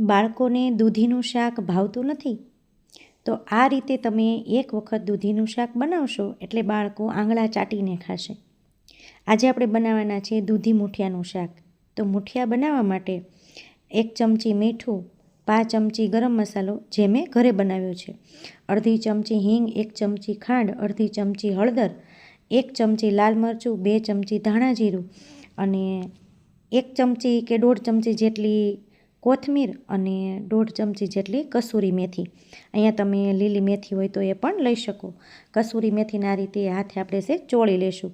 બાળકોને દૂધીનું શાક ભાવતું નથી? તો આ રીતે તમે એક વખત દૂધીનું શાક બનાવશો એટલે બાળકો આંગળા ચાટીને ખાશે. આજે આપણે બનાવવાના છે દૂધી મૂઠિયાનું શાક. તો મૂઠિયા બનાવવા માટે એક ચમચી મીઠું, પાંચ ચમચી ગરમ મસાલો જે મેં ઘરે બનાવ્યો છે. અડધી ચમચી હિંગ, એક ચમચી ખાંડ, અડધી ચમચી હળદર, એક ચમચી લાલ મરચું, બે ચમચી ધાણા જીરું અને એક ચમચી કે દોઢ ચમચી જેટલી કોથમીર અને દોઢ ચમચી જેટલી કસૂરી મેથી. અહીંયા તમે લીલી મેથી હોય તો એ પણ લઈ શકો. કસૂરી મેથીના રીતે હાથે આપણે છે ચોળી લેશું.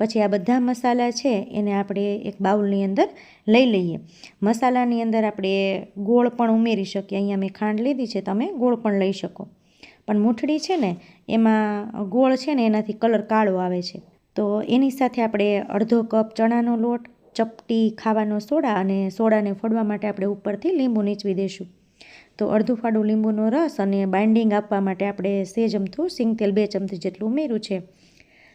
પછી આ બધા મસાલા છે એને આપણે એક બાઉલની અંદર લઈ લઈએ. મસાલાની અંદર આપણે ગોળ પણ ઉમેરી શકીએ. અહીંયા મેં ખાંડ લીધી છે, તમે ગોળ પણ લઈ શકો. પણ મૂઠડી છે ને, એમાં ગોળ છે ને એનાથી કલર કાળો આવે છે. તો એની સાથે આપણે અડધો કપ ચણાનો લોટ ચપટી ખાવાનો સોડા અને સોડાને ફોડવા માટે આપણે ઉપરથી લીંબુ નીચવી દઈશું. તો અડધું ફાડું લીંબુનો રસ અને બાઇન્ડિંગ આપવા માટે આપણે સેજ અમથું સિંગ તેલ બે ચમચી જેટલું ઉમેર્યું છે.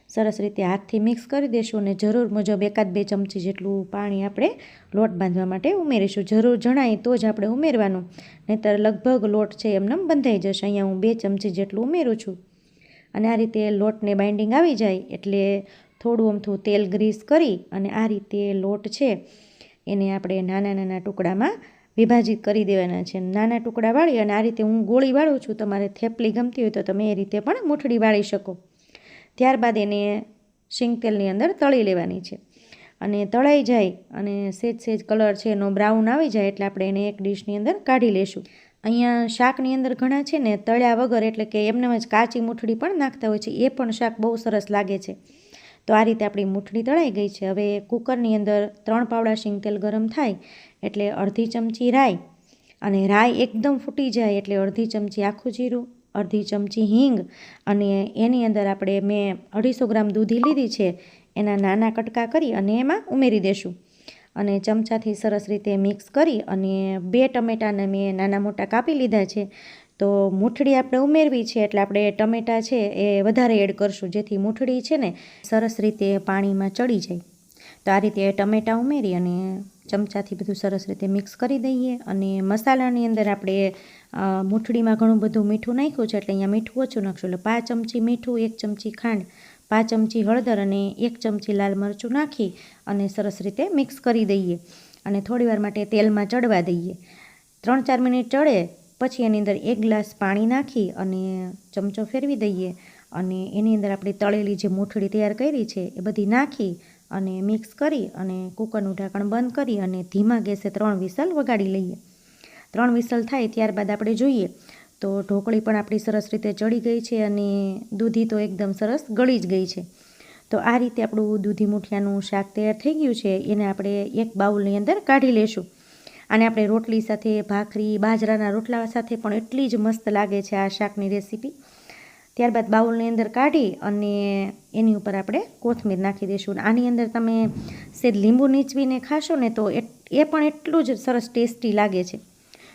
સરસ રીતે હાથથી મિક્સ કરી દઈશું અને જરૂર મુજબ એકાદ બે ચમચી જેટલું પાણી આપણે લોટ બાંધવા માટે ઉમેરીશું. જરૂર જણાય તો જ આપણે ઉમેરવાનું. નહીંતર લગભગ લોટ છે એમને બંધાઈ જશે. અહીંયા હું બે ચમચી જેટલું ઉમેરું છું. અને આ રીતે લોટને બાઇન્ડિંગ આવી જાય એટલે થોડું અમથું તેલ ગ્રીસ કરી અને આ રીતે લોટ છે એને આપણે નાના નાના ટુકડામાં વિભાજિત કરી દેવાના છે. નાના ટુકડા વાળી અને આ રીતે હું ગોળી વાળું છું, તમારે થેપલી ગમતી હોય તો તમે એ રીતે પણ મૂઠડી વાળી શકો. ત્યારબાદ એને શીંગ તેલની અંદર તળી લેવાની છે. અને તળાઈ જાય અને સેજ સેજ કલર છે એનો બ્રાઉન આવી જાય એટલે આપણે એને એક ડીશની અંદર કાઢી લેશું. અહીંયા શાકની અંદર ઘણા છે ને તળ્યા વગર એટલે કે એમને જ કાચી મૂઠડી પણ નાખતા હોય છે, એ પણ શાક બહુ સરસ લાગે છે. તો આ રીતે આપણી મૂઠડી તળાઈ ગઈ છે. હવે કુકરની અંદર ત્રણ પાવડા શીંગતેલ ગરમ થાય એટલે અડધી ચમચી રાઈ અને રાઈ એકદમ ફૂટી જાય એટલે અડધી ચમચી આખું જીરું, અડધી ચમચી હિંગ અને એની અંદર આપણે મેં અઢીસો ગ્રામ દૂધી લીધી છે. એના નાના કટકા કરી અને એમાં ઉમેરી દેશું. અને ચમચાથી સરસ રીતે મિક્સ કરી અને બે ટમેટાને મેં નાના મોટા કાપી લીધા છે. તો મૂઠડી આપણે ઉમેરવી છે એટલે આપણે ટમેટાં છે એ વધારે એડ કરશું. જેથી મૂઠડી છે ને સરસ રીતે પાણીમાં ચડી જાય. તો આ રીતે ટમેટાં ઉમેરી અને ચમચાથી બધું સરસ રીતે મિક્સ કરી દઈએ અને મસાલાની અંદર આપણે મૂઠડીમાં ઘણું બધું મીઠું નાખ્યું છે એટલે અહીંયા મીઠું ઓછું નાખશું. એટલે પાંચ ચમચી મીઠું, એક ચમચી ખાંડ, પાંચ ચમચી હળદર અને એક ચમચી લાલ મરચું નાખી અને સરસ રીતે મિક્સ કરી દઈએ અને થોડીવાર માટે તેલમાં ચડવા દઈએ. ત્રણ ચાર મિનિટ ચડે પછી એની અંદર એક ગ્લાસ પાણી નાખી અને ચમચો ફેરવી દઈએ. અને એની અંદર આપણે તળેલી જે મૂઠડી તૈયાર કરી છે એ બધી નાખી અને મિક્સ કરી અને કુકરનું ઢાંકણ બંધ કરી અને ધીમા ગેસે ત્રણ વિસલ વગાડી લઈએ. ત્રણ વિસલ થાય ત્યારબાદ આપણે જોઈએ તો ઢોકળી પણ આપણી સરસ રીતે ચડી ગઈ છે અને દૂધી તો એકદમ સરસ ગળી જ ગઈ છે. તો આ રીતે આપણું દૂધી મૂઠિયાનું શાક તૈયાર થઈ ગયું છે. એને આપણે એક બાઉલની અંદર કાઢી લેશું. અને આપણે રોટલી સાથે, ભાખરી, બાજરાના રોટલા સાથે પણ એટલી જ મસ્ત લાગે છે આ શાકની રેસીપી. ત્યારબાદ બાઉલની અંદર કાઢી અને એની ઉપર આપણે કોથમીર નાખી દઈશું આની અંદર તમે સેજ લીંબુ નીચવીને ખાશો ને તો એ પણ એટલું જ સરસ ટેસ્ટી લાગે છે.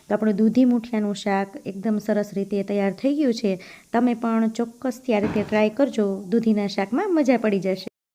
તો આપણું દૂધી મૂઠિયાનું શાક એકદમ સરસ રીતે તૈયાર થઈ ગયું છે. તમે પણ ચોક્કસથી આ રીતે ટ્રાય કરજો. દૂધીના શાકમાં મજા પડી જશે.